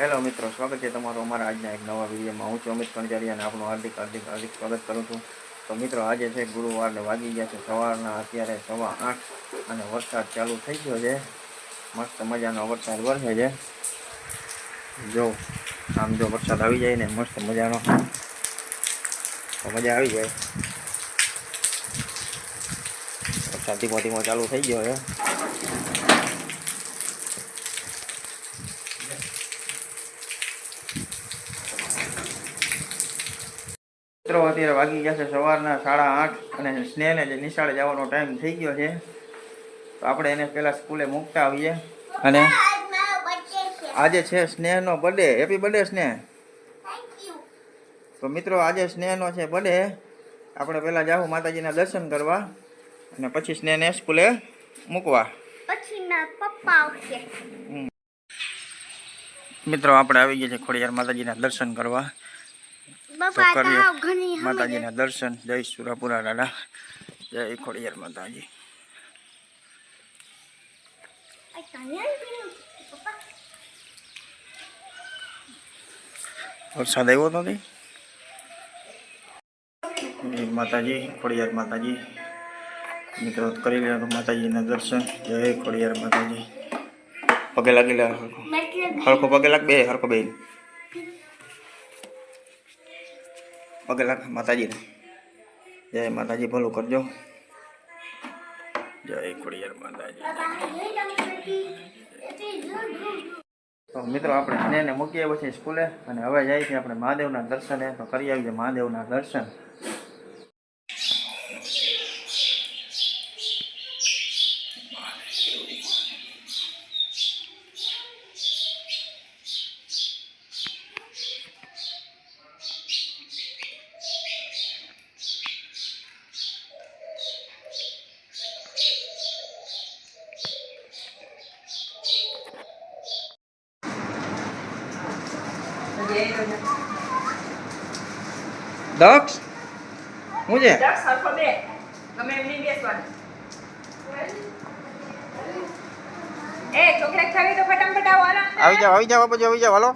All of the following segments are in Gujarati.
હેલો મિત્રો, સ્વાગત છે તમારું અમારા આજના એક નવા વિડીયોમાં. હું છું અમિત કણજારી અને આપણું હાર્દિક હાર્દિક હાર્દિક સ્વાગત કરું છું. તો મિત્રો, આજે છે ગુરુવાર ને વાગી ગયા છે સવારના અત્યારે સવા આઠ અને વરસાદ ચાલુ થઈ ગયો છે. મસ્ત મજાનો વરસાદ વરસે છે. જો, આમ જો વરસાદ આવી જાય ને, મસ્ત મજાનો. તો મજા આવી જાય. વરસાદ ધીમો ધીમો ચાલુ થઈ ગયો છે. મિત્રો, અત્યારે વાગી ગયા છે સવારના સાડા આઠ અને સ્નેહને જે નિશાળે જવાનો ટાઈમ થઈ ગયો છે. તો આપણે એને પહેલાં સ્કૂલે મૂકતા આવીએ. અને આજે છે સ્નેહનો બર્થડે હેપી બર્થડે સ્નેહ. તો મિત્રો, આજે સ્નેહનો છે બર્થડે આપણે પહેલાં જાઉં માતાજીના દર્શન કરવા અને પછી સ્નેહને સ્કૂલે મૂકવા. મિત્રો, આપણે આવી ગયા છે ખોડિયાર માતાજીના દર્શન કરવા. માતાજીના દર્શન. જય સુરાપુરા રાડા જય ખોડિયાર માતાજી. વરસાદ આવ્યો નથી માતાજી ખોડિયાર માતાજી. મિત્રો કરી લેવા માતાજીના દર્શન. જય ખોડિયાર માતાજી. પગે લાગેલા હરખો. પગે લાગ બે હરખો બે પગે લાગ માતાજીને જય માતાજી, ભલું કરજો. જય ખોડિયાર માતાજી. તો મિત્રો, આપણે સ્નેહને મૂકી પછી સ્કૂલે અને હવે જાય છે આપણે મહાદેવના દર્શને. તો કરી આવીએ મહાદેવના દર્શન. દક્ષ? હું છે? દસ સરખો બે. ગમે એમ નહીં બેસવાનું. એ છોકરા ખાવી તો ફટાફટ આવો હાલો. આવી જાવ આવી જાવ બાપુજી આવી જાવ હાલો.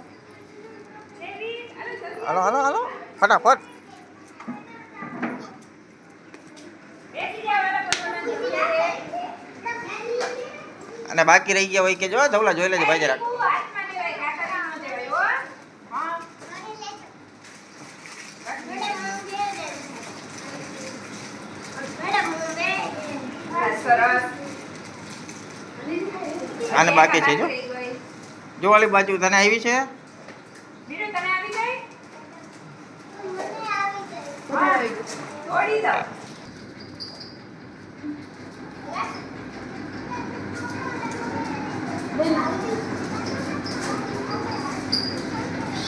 હાલો. હાલો હાલો. ફટાફટ. અને બાકી રહી ગયા હોય કે જો ધવલા જોઈ લેજો ભાઈ જરાક બહુ હાથમાં લેવાય, કાતરમાં ન લેવાય, હો. હા. બસ, સરસ. આને બાકી છે જો. જો વાલી બાજુ તને આવી છે? દો.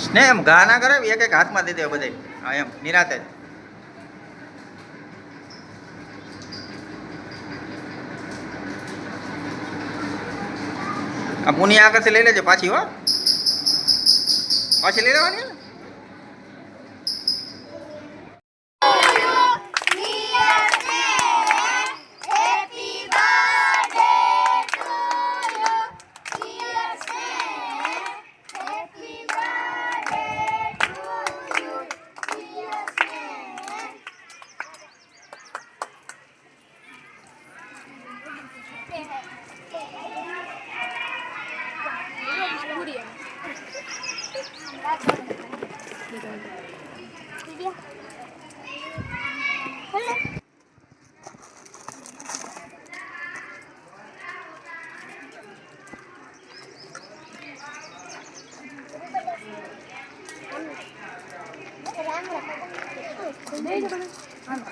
સ્નેહ એમ ઘા ના કરે એક એક હાથમાં દઈ દે બધે હા એમ નિરાતે જ. આ પુની આગળથી લઈ લેજે પાછી હો. પાછી લઈ લેવાની?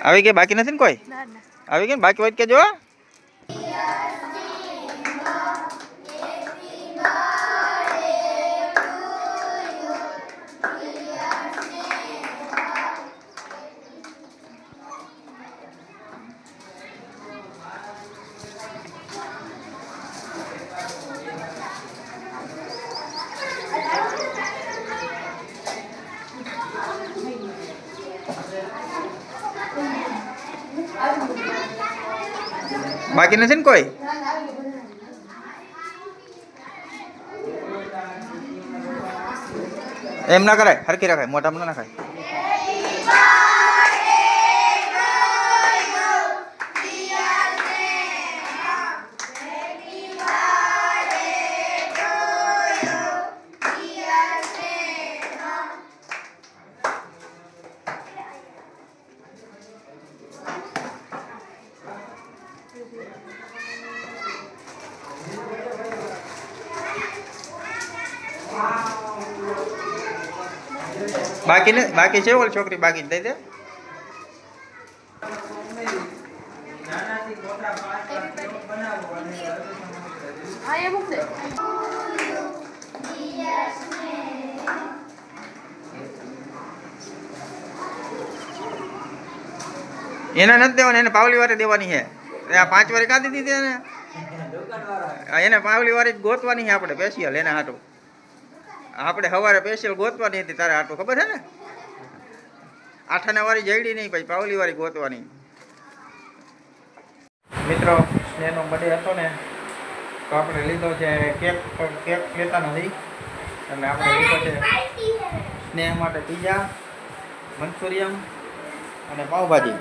આવી ગઈ બાકી નથી ને કોઈ? આવી ગઈ બાકી હોય કેજો બાકી નથી ને કોઈ? એમ ના કરાય હરકી રાખાય મોટામાં ના નખાય બાકી ને બાકી છે ઓલ છોકરી બાકી દઈ દે. એના નથી દેવાની એને પાવલી વારે દેવાની છે. આ પાંચ વારે કાઢી દીધી આ એને પાવલી વારી ગોતવાની આપણે સ્પેશિયલ એને હાટું. આપણે સવારે સ્પેશિયલ ગોતવાની હતી તારે હાટું, ખબર છે ને? આઠાના વાળી જઈડી નહીં, પછી પાવલી વાળી ગોતવાની. મિત્રો, સ્નેહનો બર્થડે હતો ને, તો આપણે લીધો છે કેક કેક લેતા નથી. એટલે આપણે લીધો છે સ્નેહ માટે પીઝા મંચુરિયમ અને પાવભાજી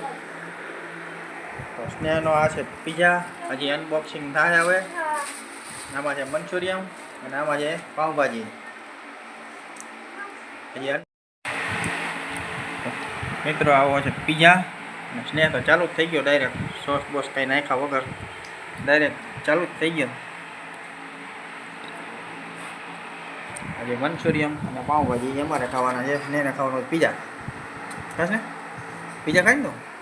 તો સ્નેહનો આ છે પીઝા હજી અનબોક્સિંગ થાય હવે. આમાં છે મંચુરિયમ અને આમાં છે પાઉભાજી. હજી મિત્રો, આવો છે પીઝા અને સ્નેહ તો ચાલુ જ થઈ ગયો ડાયરેક્ટ સોસ બોસ કંઈ નાખ્યા વગર. ડાયરેક્ટ ચાલુ જ થઈ ગયો. આજે મંચુરિયમ અને પાઉંભાજી અમારે ખાવાના છે. સ્નેહને ખાવાનું પીઝા ને? પીઝા ખાઈ તું?